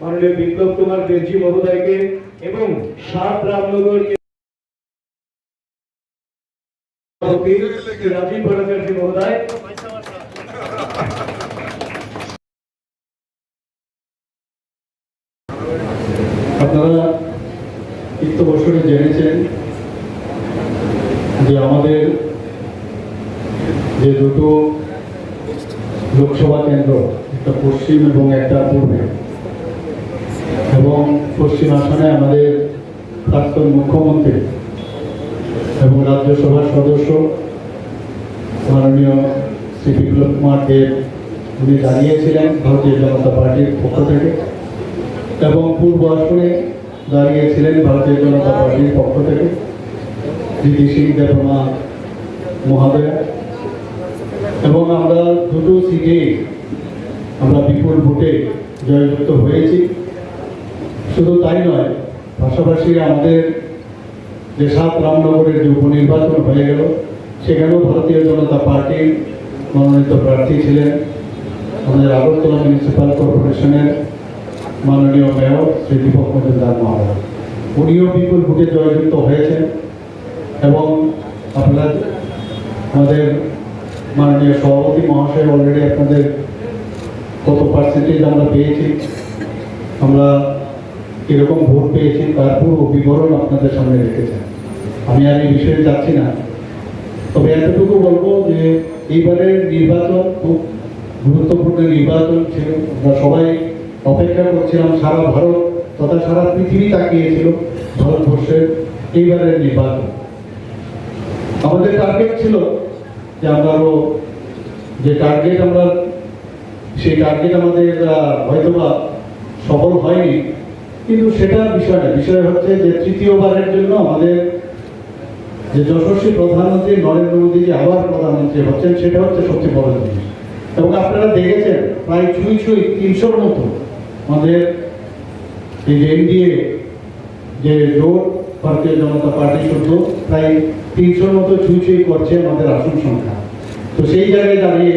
মাননীয় বিপ্লব কুমার দেবজি মহোদয়কে এবং সাত রামনগরকে সভাপতি রাজীব ভট্টাচার্য মহোদয়। আপনারা বছরে জেনেছেন যে আমাদের যে দুটো লোকসভা কেন্দ্র একটা পশ্চিম এবং একটা পূর্বে। এবং পশ্চিম আসনে আমাদের প্রাক্তন মুখ্যমন্ত্রী এবং রাজ্যসভার সদস্য মাননীয় শ্রী বিপ্লব কুমার দেব উনি দাঁড়িয়েছিলেন ভারতীয় জনতা পার্টির পক্ষ থেকে এবং পূর্ব আসনে দাঁড়িয়েছিলেন ভারতীয় জনতা পার্টির পক্ষ থেকে প্রীতি সিং দেবনা মহাদয়া। এবং আমরা দুটো সিটে আমরা বিপুল ভোটে জয়যুক্ত হয়েছি। শুধু তাই নয়, পাশাপাশি আমাদের যে সাত রামনগরের যে উপনির্বাচন হয়ে গেল, সেখানেও ভারতীয় জনতা পার্টির মনোনীত প্রার্থী ছিলেন। আমাদের আগরতলা মিউনিসিপ্যাল কর্পোরেশনের মাননীয় মেয়র শ্রী দীপক মজুমদার মহারাজ। উনিও বিপুল ভোটে জয়যুক্ত হয়েছেন এবং আপনারা আমাদের মাননীয় সভাপতি মহাশয় অলরেডি আপনাদের কত পার্সেন্টেজ আমরা পেয়েছি? আমরা কীরকম ভোট পেয়েছি, তার পুরো বিবরণ আপনাদের সামনে রেখেছেন আমি আর এই বিষয়ে যাচ্ছি না। তবে এতটুকু বলব যে এইবারের নির্বাচন খুব গুরুত্বপূর্ণ নির্বাচন ছিল। আমরা সবাই অপেক্ষা করছিলাম সারা ভারত তথা সারা পৃথিবী তাকিয়েছিল ভারতবর্ষের এইবারের নির্বাচন। আমাদের টার্গেট ছিল যে আমরা যে টার্গেট আমরা সেই টার্গেট আমাদের হয়তোবা সফল হয়নি, কিন্তু সেটা বিষয় না। বিষয় হচ্ছে যে তৃতীয়বারের জন্য আমাদের যে যশস্বী প্রধানমন্ত্রী নরেন্দ্র মোদী যে আবার প্রধানমন্ত্রী হচ্ছেন, সেটা হচ্ছে সবচেয়ে বড় জিনিস। এবং আপনারা দেখেছেন, প্রায় ছুঁই ছুঁই তিনশোর মতো আমাদের এই যে এনডিএ যে জোট, ভারতীয় জনতা পার্টি শুধু প্রায় তিনশোর মতো ছুঁই ছুঁই করছে আমাদের আসন সংখ্যা। তো সেই জায়গায় দাঁড়িয়ে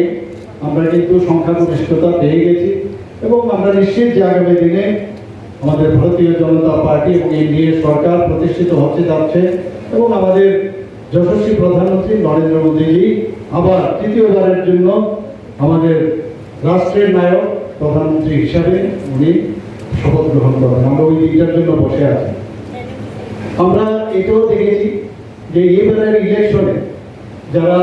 আমরা কিন্তু সংখ্যাগরিষ্ঠতা পেয়ে গেছি এবং আমরা নিশ্চিত যে আগামী দিনে আমাদের ভারতীয় জনতা পার্টি এবং এনডিএ সরকার প্রতিষ্ঠিত হচ্ছে যাচ্ছে এবং আমাদের যশস্বী প্রধানমন্ত্রী নরেন্দ্র মোদীজি আবার তৃতীয়বারের জন্য আমাদের রাষ্ট্রের নায়ক প্রধানমন্ত্রী হিসাবে উনি শপথ গ্রহণ করবেন আমরা ওই দিকটার জন্য বসে আছি। আমরা এটাও দেখেছি যে এবারের ইলেকশনে যারা